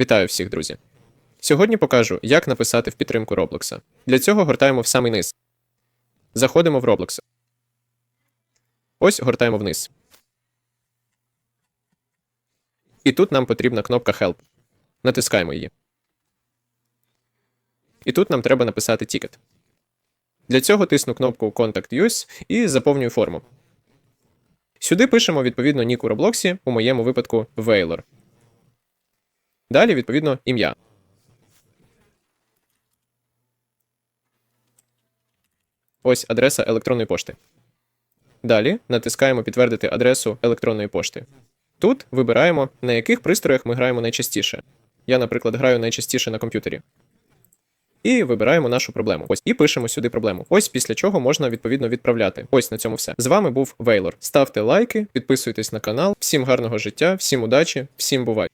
Вітаю всіх, друзі! Сьогодні покажу, як написати в підтримку Roblox. Для цього гортаємо в самий низ. Заходимо в Roblox. Ось гортаємо вниз. І тут нам потрібна кнопка Help. Натискаємо її. І тут нам треба написати тікет. Для цього тисну кнопку Contact Use і заповнюю форму. Сюди пишемо відповідно нік у Роблоксі, у моєму випадку Вейлор. Далі, відповідно, ім'я. Ось адреса електронної пошти. Далі натискаємо підтвердити адресу електронної пошти. Тут вибираємо, на яких пристроях ми граємо найчастіше. Я, наприклад, граю найчастіше на комп'ютері. І вибираємо нашу проблему. Ось і пишемо сюди проблему. Ось після чого можна відповідно відправляти. Ось на цьому все. З вами був Вейлор. Ставте лайки, підписуйтесь на канал. Всім гарного життя, всім удачі, всім бувай!